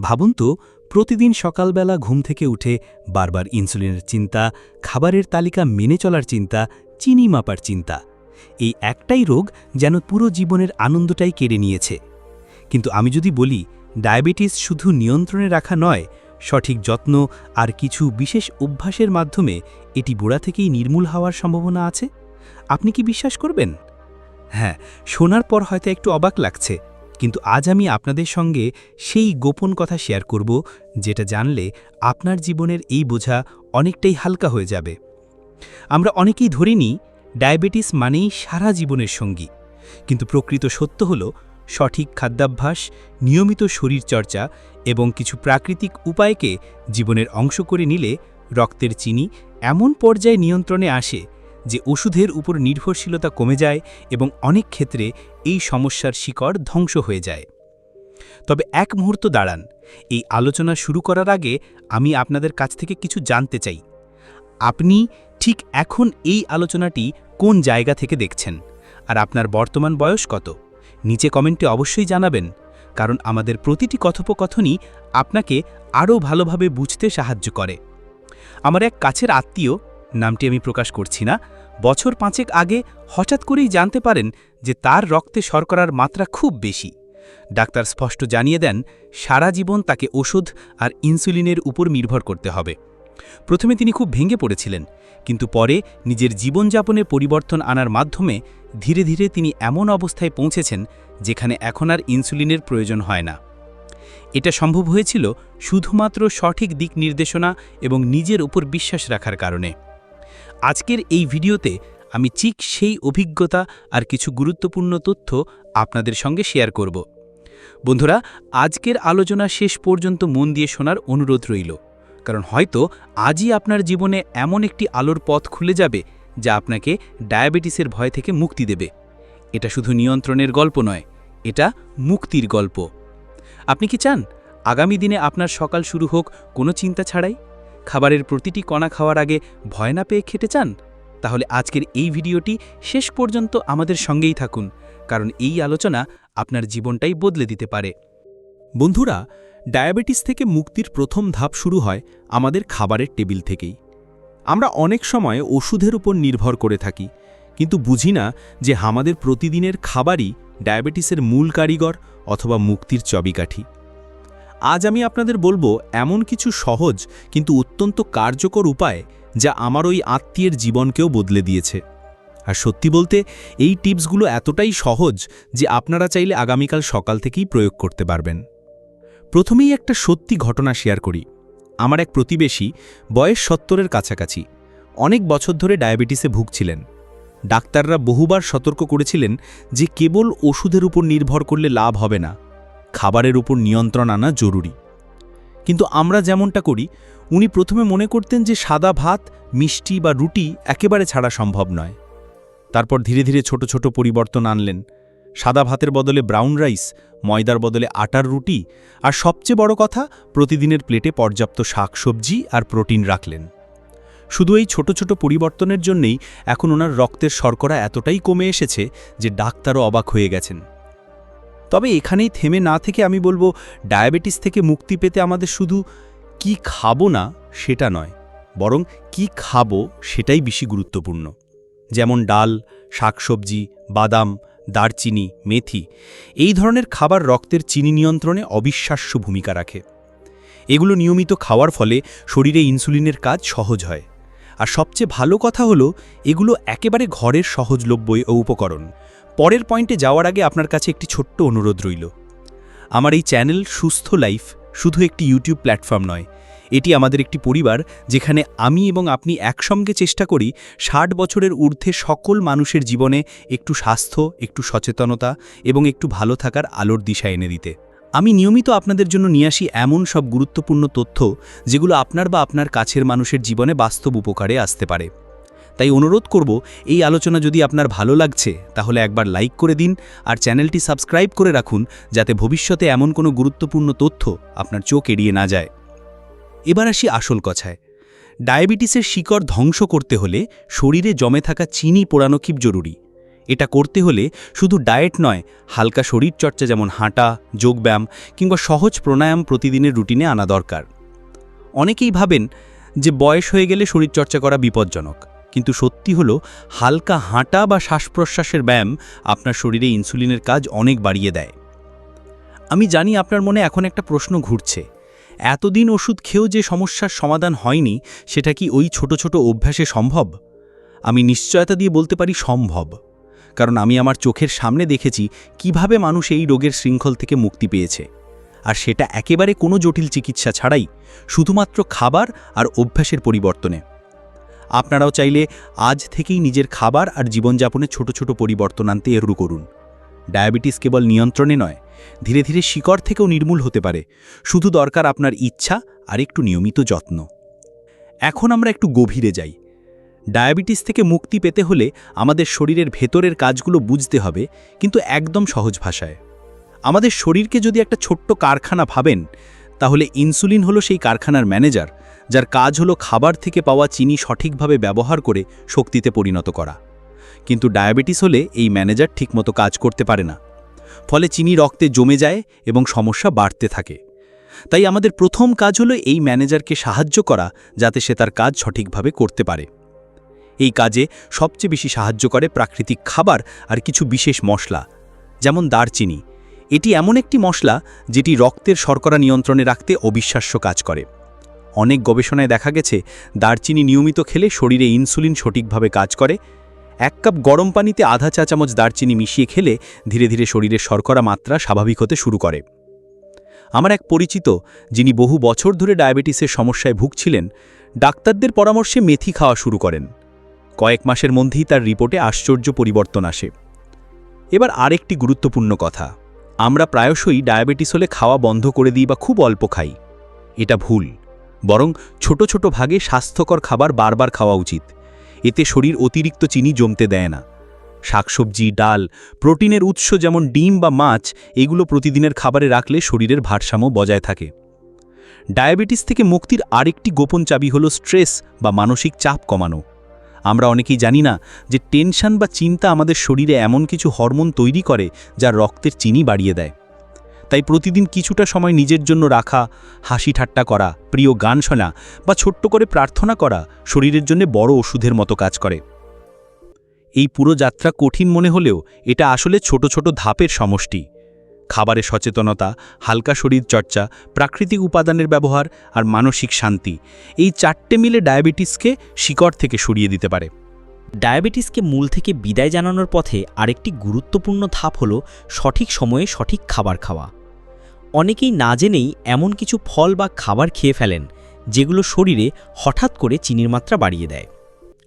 ভাবুন তো, প্রতিদিন সকালবেলা ঘুম থেকে উঠে বারবার ইনসুলিনের চিন্তা, খাবারের তালিকা মেনে চলার চিন্তা, চিনি মাপার চিন্তা। এই একটাই রোগ যেন পুরো জীবনের আনন্দটাই কেড়ে নিয়েছে। কিন্তু আমি যদি বলি, ডায়াবেটিস শুধু নিয়ন্ত্রণে রাখা নয়, সঠিক যত্ন আর কিছু বিশেষ অভ্যাসের মাধ্যমে এটি গোড়া থেকেই নির্মূল হওয়ার সম্ভাবনা আছে? আপনি কি বিশ্বাস করবেন? হ্যাঁ শোনার পর হয়তো একটু অবাক লাগছে। কিন্তু আজ আমি আপনাদের সঙ্গে সেই গোপন কথা শেয়ার করব, যেটা জানলে আপনার জীবনের এই বোঝা অনেকটাই হালকা হয়ে যাবে। আমরা অনেকেই ধরে নিই ডায়াবেটিস মানেই সারা জীবনের সঙ্গী। কিন্তু প্রকৃত সত্য হল, সঠিক খাদ্যাভ্যাস, নিয়মিত শরীরচর্চা এবং কিছু প্রাকৃতিক উপায়কে জীবনের অংশ করে নিলে রক্তের চিনি এমন পর্যায়ে নিয়ন্ত্রণে আসে যে ওষুধের উপর নির্ভরশীলতা কমে যায় এবং অনেক ক্ষেত্রে এই সমস্যার শিকড় ধ্বংস হয়ে যায়। তবে এক মুহূর্ত দাঁড়ান, এই আলোচনা শুরু করার আগে আমি আপনাদের কাছ থেকে কিছু জানতে চাই। আপনি ঠিক এখন এই আলোচনাটি কোন জায়গা থেকে দেখছেন? আর আপনার বর্তমান বয়স কত? নিচে কমেন্টে অবশ্যই জানাবেন, কারণ আমাদের প্রতিটি কথোপকথনই আপনাকে আরও ভালোভাবে বুঝতে সাহায্য করে। আমার এক কাছের আত্মীয়, নামটি আমি প্রকাশ করছি না বছর পাঁচেক আগে হঠাৎ করেই জানতে পারেন যে তার রক্তে শর্করার মাত্রা খুব বেশি। ডাক্তার স্পষ্ট জানিয়ে দেন, সারা জীবন তাকে ওষুধ আর ইনসুলিনের উপর নির্ভর করতে হবে। প্রথমে তিনি খুব ভেঙে পড়েছিলেন, কিন্তু পরে নিজের জীবনযাপনে পরিবর্তন আনার মাধ্যমে ধীরে ধীরে তিনি এমন অবস্থায় পৌঁছেছেন যেখানে এখন আর ইনসুলিনের প্রয়োজন হয় না। এটা সম্ভব হয়েছিল শুধুমাত্র সঠিক দিক নির্দেশনা এবং নিজের উপর বিশ্বাস রাখার কারণে। আজকের এই ভিডিওতে আমি ঠিক সেই অভিজ্ঞতা আর কিছু গুরুত্বপূর্ণ তথ্য আপনাদের সঙ্গে শেয়ার করব। বন্ধুরা, আজকের আলোচনা শেষ পর্যন্ত মন দিয়ে শোনার অনুরোধ রইল। কারণ হয়তো আজই আপনার জীবনে এমন একটি আলোর পথ খুলে যাবে যা আপনাকে ডায়াবেটিসের ভয় থেকে মুক্তি দেবে। এটা শুধু নিয়ন্ত্রণের গল্প নয়, এটা মুক্তির গল্প। আপনি কি চান আগামী দিনে আপনার সকাল শুরু হোক কোনো চিন্তা ছাড়াই? খাবারের প্রতিটি কণা খাওয়ার আগে ভয় না পেয়ে খেতে চান? তাহলে আজকের এই ভিডিওটি শেষ পর্যন্ত আমাদের সঙ্গেই থাকুন, কারণ এই আলোচনা আপনার জীবনটাই বদলে দিতে পারে। বন্ধুরা, ডায়াবেটিস থেকে মুক্তির প্রথম ধাপ শুরু হয় আমাদের খাবারের টেবিল থেকেই। আমরা অনেক সময় ওষুধের উপর নির্ভর করে থাকি, কিন্তু বুঝি না যে আমাদের প্রতিদিনের খাবারই ডায়াবেটিসের মূল কারিগর অথবা মুক্তির চবিকাঠি। আজ আমি আপনাদের বলব, এমন কিছু সহজ কিন্তু অত্যন্ত কার্যকর উপায় যা আমার ওই আত্মীয়ের জীবনকেও বদলে দিয়েছে। আর সত্যি বলতে, এই টিপসগুলো এতটাই সহজ যে আপনারা চাইলে আগামীকাল সকাল থেকেই প্রয়োগ করতে পারবেন। প্রথমেই একটা সত্যি ঘটনা শেয়ার করি। আমার এক প্রতিবেশী, বয়স সত্তরের কাছাকাছি। অনেক বছর ধরে ডায়াবেটিসে ভুগছিলেন। ডাক্তাররা বহুবার সতর্ক করেছিলেন যে কেবল ওষুধের উপর নির্ভর করলে লাভ হবে না। খাবারের উপর নিয়ন্ত্রণ আনা জরুরি। কিন্তু আমরা যেমনটা করি, উনি প্রথমে মনে করতেন যে সাদা ভাত, মিষ্টি বা রুটি একেবারে ছাড়া সম্ভব নয়। তারপর ধীরে ধীরে ছোট ছোট পরিবর্তন আনলেন। সাদা ভাতের বদলে ব্রাউন রাইস, ময়দার বদলে আটার রুটি আর সবচেয়ে বড় কথা, প্রতিদিনের প্লেটে পর্যাপ্ত শাকসবজি আর প্রোটিন রাখলেন। শুধু এই ছোট ছোট পরিবর্তনের জন্যেই এখন ওনার রক্তের শর্করা এতটাই কমে এসেছে যে ডাক্তারও অবাক হয়ে গেছেন। তবে এখানেই থেমে না থেকে আমি বলব, ডায়াবেটিস থেকে মুক্তি পেতে আমাদের শুধু কি খাব না সেটা নয়, বরং কি খাব সেটাই বেশি গুরুত্বপূর্ণ। যেমন ডাল, শাকসবজি, বাদাম, দারচিনি, মেথি, এই ধরনের খাবার রক্তের চিনি নিয়ন্ত্রণে অবিশ্বাস্য ভূমিকা রাখে। এগুলো নিয়মিত খাওয়ার ফলে শরীরে ইনসুলিনের কাজ সহজ হয়। আর সবচেয়ে ভালো কথা হলো, এগুলো একেবারে ঘরের সহজলভ্য ও উপকরণ। পরের পয়েন্টে যাওয়ার আগে আপনার কাছে একটি ছোট্ট অনুরোধ রইল। আমার এই চ্যানেল সুস্থ লাইফ শুধু একটি ইউটিউব প্ল্যাটফর্ম নয়, এটি আমাদের একটি পরিবার যেখানে আমি এবং আপনি একসঙ্গে চেষ্টা করি ষাট বছরের ঊর্ধ্বে সকল মানুষের জীবনে একটু স্বাস্থ্য, একটু সচেতনতা এবং একটু ভালো থাকার আলোর দিশা এনে দিতে। আমি নিয়মিত আপনাদের জন্য নিয়ে আসি এমন সব গুরুত্বপূর্ণ তথ্য যেগুলো আপনার বা আপনার কাছের মানুষের জীবনে বাস্তব উপকারে আসতে পারে। তাই অনুরোধ করব, এই আলোচনা যদি আপনার ভালো লাগছে, তাহলে একবার লাইক করে দিন আর চ্যানেলটি সাবস্ক্রাইব করে রাখুন যাতে ভবিষ্যতে এমন কোনো গুরুত্বপূর্ণ তথ্য আপনার চোখ এড়িয়ে না যায়। এবার আসি আসল কথায়। ডায়াবেটিসের শিকড় ধ্বংস করতে হলে শরীরে জমে থাকা চিনি পোড়ানো খুব জরুরি। এটা করতে হলে শুধু ডায়েট নয়, হালকা শরীরচর্চা যেমন হাঁটা, যোগব্যায়াম কিংবা সহজ প্রাণায়াম প্রতিদিনের রুটিনে আনা দরকার। অনেকেই ভাবেন যে বয়স হয়ে গেলে শরীরচর্চা করা বিপজ্জনক, কিন্তু সত্যি হলো হালকা হাঁটা বা শ্বাস প্রশ্বাসের ব্যায়াম আপনার শরীরে ইনসুলিনের কাজ অনেক বাড়িয়ে দেয়। আমি জানি আপনার মনে এখন একটা প্রশ্ন ঘুরছে, এতদিন ওষুধ খেয়েও যে সমস্যার সমাধান হয়নি, সেটা কি ওই ছোট ছোট অভ্যাসে সম্ভব? আমি নিশ্চয়তা দিয়ে বলতে পারি সম্ভব। কারণ আমি আমার চোখের সামনে দেখেছি কীভাবে মানুষ এই রোগের শৃঙ্খল থেকে মুক্তি পেয়েছে। আর সেটা একেবারে কোনো জটিল চিকিৎসা ছাড়াই, শুধুমাত্র খাবার আর অভ্যাসের পরিবর্তনে। আপনারাও চাইলে আজ থেকেই নিজের খাবার আর জীবনযাপনে ছোট ছোট পরিবর্তন আনতে এরু করুন। ডায়াবেটিস কেবল নিয়ন্ত্রণে নয়, ধীরে ধীরে শিকড় থেকেও নির্মূল হতে পারে। শুধু দরকার আপনার ইচ্ছা আর একটু নিয়মিত যত্ন। এখন আমরা একটু গভীরে যাই। ডায়াবেটিস থেকে মুক্তি পেতে হলে আমাদের শরীরের ভেতরের কাজগুলো বুঝতে হবে, কিন্তু একদম সহজ ভাষায়। আমাদের শরীরকে যদি একটা ছোট্ট কারখানা ভাবেন, তাহলে ইনসুলিন হলো সেই কারখানার ম্যানেজার, যার কাজ হলো খাবার থেকে পাওয়া চিনি সঠিকভাবে ব্যবহার করে শক্তিতে পরিণত করা। কিন্তু ডায়াবেটিস হলে এই ম্যানেজার ঠিকমতো কাজ করতে পারে না। ফলে চিনি রক্তে জমে যায় এবং সমস্যা বাড়তে থাকে। তাই আমাদের প্রথম কাজ হলো এই ম্যানেজারকে সাহায্য করা, যাতে সে তার কাজ সঠিকভাবে করতে পারে। এই কাজে সবচেয়ে বেশি সাহায্য করে প্রাকৃতিক খাবার আর কিছু বিশেষ মশলা, যেমন দারচিনি। এটি এমন একটি মশলা যেটি রক্তের শর্করা নিয়ন্ত্রণে রাখতে অবিশ্বাস্য কাজ করে। অনেক গবেষণায় দেখা গেছে, দারচিনি নিয়মিত খেলে শরীরে ইনসুলিন সঠিকভাবে কাজ করে। এক কাপ গরম পানিতে আধা চা চামচ দারচিনি মিশিয়ে খেলে ধীরে ধীরে শরীরের শর্করা মাত্রা স্বাভাবিক হতে শুরু করে। আমার এক পরিচিত, যিনি বহু বছর ধরে ডায়াবেটিসের সমস্যায় ভুগছিলেন, ডাক্তারদের পরামর্শে মেথি খাওয়া শুরু করেন। কয়েক মাসের মধ্যেই তার রিপোর্টে আশ্চর্য পরিবর্তন আসে। এবার আরেকটি গুরুত্বপূর্ণ কথা। আমরা প্রায়শই ডায়াবেটিস হলে খাওয়া বন্ধ করে দিই বা খুব অল্প খাই। এটা ভুল। বরং ছোট ছোট ভাগে স্বাস্থ্যকর খাবার বারবার খাওয়া উচিত। এতে শরীর অতিরিক্ত চিনি জমতে দেয় না। শাকসবজি, ডাল, প্রোটিনের উৎস যেমন ডিম বা মাছ, এগুলো প্রতিদিনের খাবারে রাখলে শরীরের ভারসাম্য বজায় থাকে। ডায়াবেটিস থেকে মুক্তির আরেকটি গোপন চাবি হলো স্ট্রেস বা মানসিক চাপ কমানো। আমরা অনেকেই জানি না যে টেনশন বা চিন্তা আমাদের শরীরে এমন কিছু হরমোন তৈরি করে যা রক্তের চিনি বাড়িয়ে দেয়। তাই প্রতিদিন কিছুটা সময় নিজের জন্য রাখা, হাসি ঠাট্টা করা, প্রিয় গান শোনা বা ছোট্ট করে প্রার্থনা করা শরীরের জন্য বড় ওষুধের মতো কাজ করে। এই পুরো যাত্রা কঠিন মনে হলেও এটা আসলে ছোট ছোট ধাপের সমষ্টি। খাবারে সচেতনতা, হালকা শরীর চর্চা, প্রাকৃতিক উপাদানের ব্যবহার আর মানসিক শান্তি। এই চারটে মিলে ডায়াবেটিসকে শিকড় থেকে সরিয়ে দিতে পারে। ডায়াবেটিসকে মূল থেকে বিদায় জানানোর পথে আরেকটি গুরুত্বপূর্ণ ধাপ হল সঠিক সময়ে সঠিক খাবার খাওয়া। অনেকেই না জেনেই এমন কিছু ফল বা খাবার খেয়ে ফেলেন, যেগুলো শরীরে হঠাৎ করে চিনির মাত্রা বাড়িয়ে দেয়।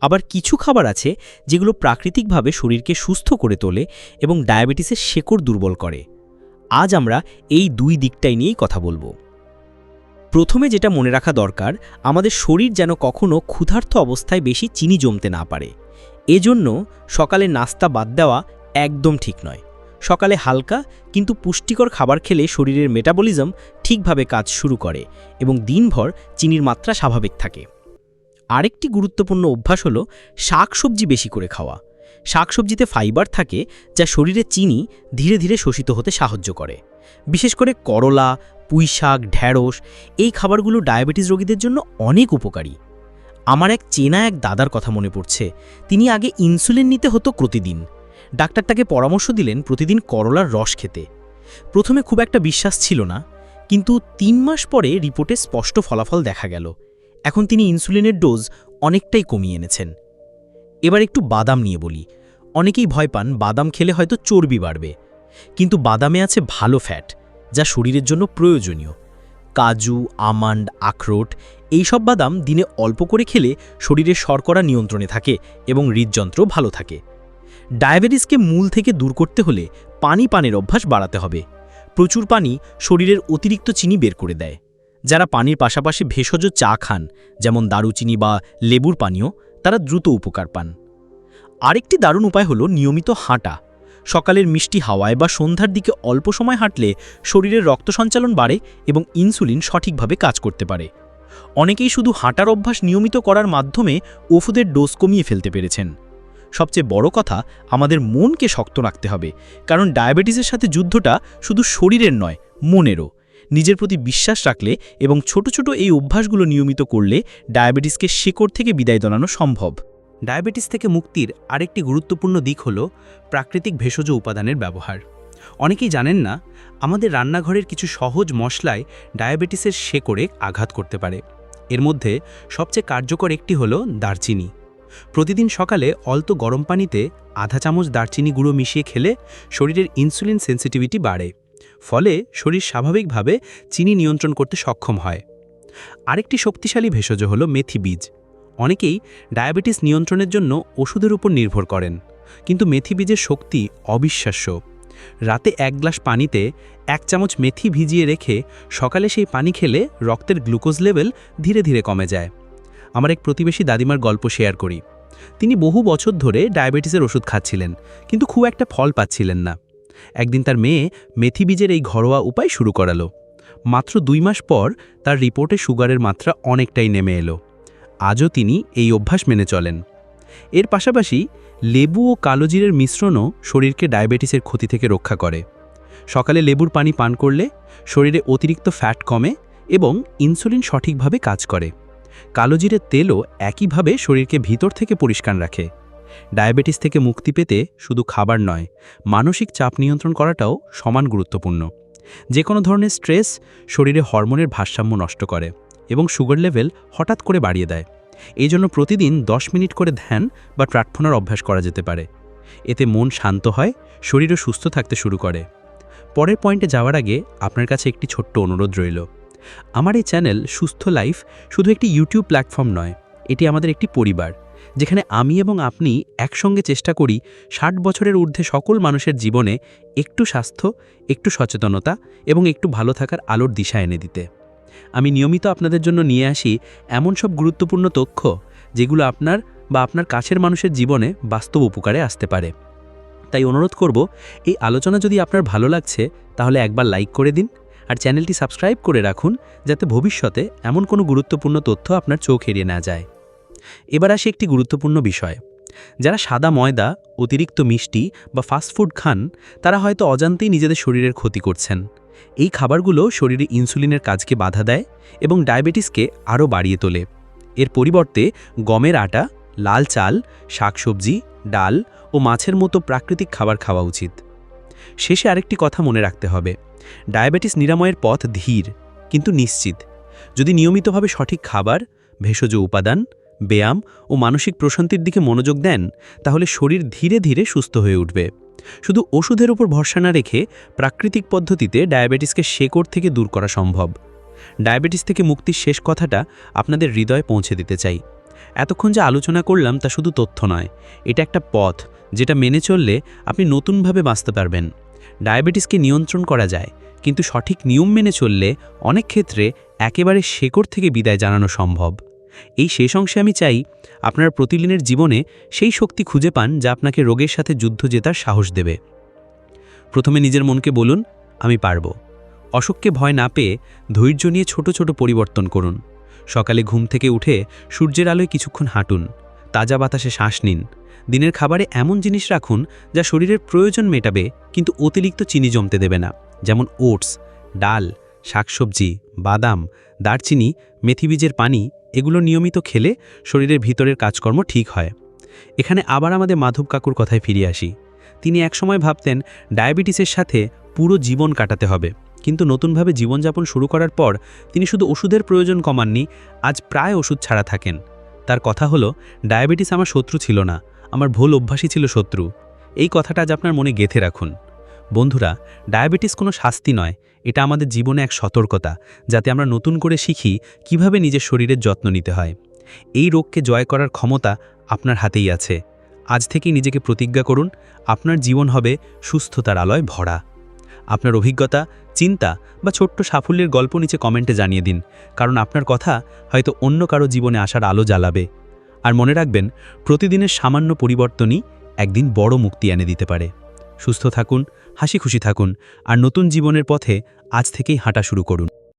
আবার কিছু খাবার আছে যেগুলো প্রাকৃতিকভাবে শরীরকে সুস্থ করে তোলে এবং ডায়াবেটিসের শেকড় দুর্বল করে। আজ আমরা এই দুই দিকটাই নিয়েই কথা বলব। প্রথমে যেটা মনে রাখা দরকার, আমাদের শরীর যেন কখনো ক্ষুধার্থ অবস্থায় বেশি চিনি জমতে না পারে। এজন্য সকালে নাস্তা বাদ দেওয়া একদম ঠিক নয়। সকালে হালকা কিন্তু পুষ্টিকর খাবার খেলে শরীরের মেটাবলিজম ঠিকভাবে কাজ শুরু করে এবং দিনভর চিনির মাত্রা স্বাভাবিক থাকে। আরেকটি গুরুত্বপূর্ণ অভ্যাস হলো শাকসবজি বেশি করে খাওয়া। শাকসবজিতে ফাইবার থাকে যা শরীরে চিনি ধীরে ধীরে শোষিত হতে সাহায্য করে। বিশেষ করে করলা পুঁই শাক ঢ্যাঁড়স এই খাবারগুলো ডায়াবেটিস রোগীদের জন্য অনেক উপকারী। আমার এক চেনা এক দাদার কথা মনে পড়ছে, তিনি আগে ইনসুলিন নিতে হতো প্রতিদিন। ডাক্তার তাকে পরামর্শ দিলেন প্রতিদিন করলার রস খেতে। প্রথমে খুব একটা বিশ্বাস ছিল না, কিন্তু তিন মাস পরে রিপোর্টে স্পষ্ট ফলাফল দেখা গেল। এখন তিনি ইনসুলিনের ডোজ অনেকটাই কমিয়ে এনেছেন। এবার একটু বাদাম নিয়ে বলি অনেকেই ভয় পান বাদাম খেলে হয়তো চর্বি বাড়বে। কিন্তু বাদামে আছে ভালো ফ্যাট যা শরীরের জন্য প্রয়োজনীয়। কাজু, আমান্ড, আখরোট এইসব বাদাম দিনে অল্প করে খেলে শরীরের শর্করা নিয়ন্ত্রণে থাকে এবং হৃদযন্ত্র ভালো থাকে। ডায়াবেটিসকে মূল থেকে দূর করতে হলে পানি পানের অভ্যাস বাড়াতে হবে। প্রচুর পানি শরীরের অতিরিক্ত চিনি বের করে দেয়। যারা পানির পাশাপাশি ভেষজ চা খান, যেমন দারুচিনি বা লেবুর পানীয়, তারা দ্রুত উপকার পান। আরেকটি দারুণ উপায় হলো নিয়মিত হাঁটা। সকালের মিষ্টি হাওয়ায় বা সন্ধ্যার দিকে অল্প সময় হাঁটলে শরীরের রক্ত সঞ্চালন বাড়ে এবং ইনসুলিন সঠিকভাবে কাজ করতে পারে। অনেকেই শুধু হাঁটার অভ্যাস নিয়মিত করার মাধ্যমে ওষুধের ডোজ কমিয়ে ফেলতে পেরেছেন। সবচেয়ে বড় কথা, আমাদের মনকে শক্ত রাখতে হবে, কারণ ডায়াবেটিসের সাথে যুদ্ধটা শুধু শরীরের নয়, মনেরও। নিজের প্রতি বিশ্বাস রাখলে এবং ছোট ছোট এই অভ্যাসগুলো নিয়মিত করলে ডায়াবেটিসকে শিকড় থেকে বিদায় জানানো সম্ভব। ডায়াবেটিস থেকে মুক্তির আরেকটি গুরুত্বপূর্ণ দিক হল প্রাকৃতিক ভেষজ উপাদানের ব্যবহার। অনেকেই জানেন না, আমাদের রান্নাঘরের কিছু সহজ মশলায় ডায়াবেটিসের শেকড়ে আঘাত করতে পারে। এর মধ্যে সবচেয়ে কার্যকর একটি হল দারচিনি। প্রতিদিন সকালে অল্প গরম পানিতে আধা চামচ দারচিনি গুঁড়ো মিশিয়ে খেলে শরীরের ইনসুলিন সেন্সিটিভিটি বাড়ে, ফলে শরীর স্বাভাবিকভাবে চিনি নিয়ন্ত্রণ করতে সক্ষম হয়। আরেকটি শক্তিশালী ভেষজ হল মেথি বীজ। অনেকেই ডায়াবেটিস নিয়ন্ত্রণের জন্য ওষুধের উপর নির্ভর করেন। কিন্তু মেথি বীজের শক্তি অবিশ্বাস্য। রাতে এক গ্লাস পানিতে এক চামচ মেথি ভিজিয়ে রেখে সকালে সেই পানি খেলে রক্তের গ্লুকোজ লেভেল ধীরে ধীরে কমে যায়। আমার এক প্রতিবেশী দাদিমার গল্প শেয়ার করি। তিনি বহু বছর ধরে ডায়াবেটিসের ওষুধ খাচ্ছিলেন, কিন্তু খুব একটা ফল পাচ্ছিলেন না। একদিন তার মেয়ে মেথি বীজের এই ঘরোয়া উপায় শুরু করালো। মাত্র দুই মাস পর তার রিপোর্টে সুগারের মাত্রা অনেকটাই নেমে এলো। আজও তিনি এই অভ্যাস মেনে চলেন। এর পাশাপাশি লেবু ও কালোজিরের মিশ্রণও শরীরকে ডায়াবেটিসের ক্ষতি থেকে রক্ষা করে। সকালে লেবুর পানি পান করলে শরীরে অতিরিক্ত ফ্যাট কমে এবং ইনসুলিন সঠিকভাবে কাজ করে। কালোজিরের তেলও একইভাবে শরীরকে ভিতর থেকে পরিষ্কার রাখে। ডায়াবেটিস থেকে মুক্তি পেতে শুধু খাবার নয়, মানসিক চাপ নিয়ন্ত্রণ করাটাও সমান গুরুত্বপূর্ণ। যে কোনো ধরনের স্ট্রেস শরীরে হরমোনের ভারসাম্য নষ্ট করে। এবং সুগার লেভেল হঠাৎ করে বাড়িয়ে দেয়। এই জন্য প্রতিদিন 10 মিনিট করে ধ্যান বা প্রার্থনার অভ্যাস করা যেতে পারে। এতে মন শান্ত হয়, শরীরও সুস্থ থাকতে শুরু করে। পরের পয়েন্টে যাওয়ার আগে আপনার কাছে একটি ছোট্ট অনুরোধ রইল। আমার এই চ্যানেল সুস্থ লাইফ শুধু একটি ইউটিউব প্ল্যাটফর্ম নয়, এটি আমাদের একটি পরিবার, যেখানে আমি এবং আপনি একসঙ্গে চেষ্টা করি ষাট বছরের ঊর্ধ্বে সকল মানুষের জীবনে একটু স্বাস্থ্য, একটু সচেতনতা এবং একটু ভালো থাকার আলোর দিশা এনে দিতে। আমি নিয়মিত আপনাদের জন্য নিয়ে আসি এমন সব গুরুত্বপূর্ণ তথ্য যেগুলো আপনার বা আপনার কাছের মানুষের জীবনে বাস্তব উপকারে আসতে পারে। তাই অনুরোধ করব, এই আলোচনা যদি আপনার ভালো লাগছে, তাহলে একবার লাইক করে দিন আর চ্যানেলটি সাবস্ক্রাইব করে রাখুন যাতে ভবিষ্যতে এমন কোনো গুরুত্বপূর্ণ তথ্য আপনার চোখ এড়িয়ে না যায়। এবার আসি একটি গুরুত্বপূর্ণ বিষয়। যারা সাদা ময়দা, অতিরিক্ত মিষ্টি বা ফাস্টফুড খান, তারা হয়তো অজান্তেই নিজেদের শরীরের ক্ষতি করছেন। এই খাবারগুলো শরীরে ইনসুলিনের কাজকে বাধা দেয় এবং ডায়াবেটিসকে আরও বাড়িয়ে তোলে। এর পরিবর্তে গমের আটা, লাল চাল, শাকসবজি, ডাল ও মাছের মতো প্রাকৃতিক খাবার খাওয়া উচিত। শেষে আরেকটি কথা মনে রাখতে হবে। ডায়াবেটিস নিরাময়ের পথ ধীর, কিন্তু নিশ্চিত। যদি নিয়মিতভাবে সঠিক খাবার, ভেষজ উপাদান, ব্যায়াম ও মানসিক প্রশান্তির দিকে মনোযোগ দেন, তাহলে শরীর ধীরে ধীরে সুস্থ হয়ে উঠবে। শুধু ওষুধের উপর ভরসা না রেখে প্রাকৃতিক পদ্ধতিতে ডায়াবেটিসকে শেকড় থেকে দূর করা সম্ভব। ডায়াবেটিস থেকে মুক্তির শেষ কথাটা আপনাদের হৃদয়ে পৌঁছে দিতে চাই। এতক্ষণ যা আলোচনা করলাম তা শুধু তথ্য নয়, এটা একটা পথ যেটা মেনে চললে আপনি নতুনভাবে বাঁচতে পারবেন। ডায়াবেটিসকে নিয়ন্ত্রণ করা যায়, কিন্তু সঠিক নিয়ম মেনে চললে অনেক ক্ষেত্রে একেবারে শেকড় থেকে বিদায় জানানো সম্ভব। এই শেষ অংশে আমি চাই আপনার প্রতিদিনের জীবনে সেই শক্তি খুঁজে পান যা আপনাকে রোগের সাথে যুদ্ধ জেতার সাহস দেবে। প্রথমে নিজের মনকে বলুন, আমি পারব। অশোককে ভয় না পেয়ে ধৈর্য নিয়ে ছোট ছোট পরিবর্তন করুন। সকালে ঘুম থেকে উঠে সূর্যের আলোয় কিছুক্ষণ হাঁটুন। তাজা বাতাসে শ্বাস নিন। দিনের খাবারে এমন জিনিস রাখুন যা শরীরের প্রয়োজন মেটাবে কিন্তু অতিরিক্ত চিনি জমতে দেবে না, যেমন ওটস, ডাল, শাকসবজি, বাদাম দারচিনি, মেথি বীজের পানি, এগুলো নিয়মিত খেলে শরীরের ভিতরের কাজকর্ম ঠিক হয়। এখানে আবার আমাদের মাধব কাকুর কথায় ফিরে আসি। তিনি একসময় ভাবতেন, ডায়াবেটিসের সাথে পুরো জীবন কাটাতে হবে। কিন্তু নতুনভাবে জীবনযাপন শুরু করার পর তিনি শুধু ওষুধের প্রয়োজন কমাননি, আজ প্রায় ওষুধ ছাড়া থাকেন। তার কথা হলো, ডায়াবেটিস আমার শত্রু ছিল না, আমার ভুল অভ্যাসই ছিল শত্রু। এই কথাটা আজ আপনার মনে গেঁথে রাখুন। বন্ধুরা, ডায়াবেটিস কোনো শাস্তি নয় এটা আমাদের জীবনে এক সতর্কতা, যাতে আমরা নতুন করে শিখি কীভাবে নিজের শরীরের যত্ন নিতে হয়। এই রোগকে জয় করার ক্ষমতা আপনার হাতেই আছে। আজ থেকেই নিজেকে প্রতিজ্ঞা করুন, আপনার জীবন হবে সুস্থতার আলয় ভরা। আপনার অভিজ্ঞতা, চিন্তা বা ছোট্ট সাফল্যের গল্প নিচে কমেন্টে জানিয়ে দিন, কারণ আপনার কথা হয়তো অন্য কারও জীবনে আসার আলো জ্বালাবে। আর মনে রাখবেন, প্রতিদিনের সামান্য পরিবর্তনই একদিন বড় মুক্তি এনে দিতে পারে। সুস্থ থাকুন হাসি খুশি থাকুন আর নতুন জীবনের পথে আজ থেকেই হাঁটা শুরু করুন।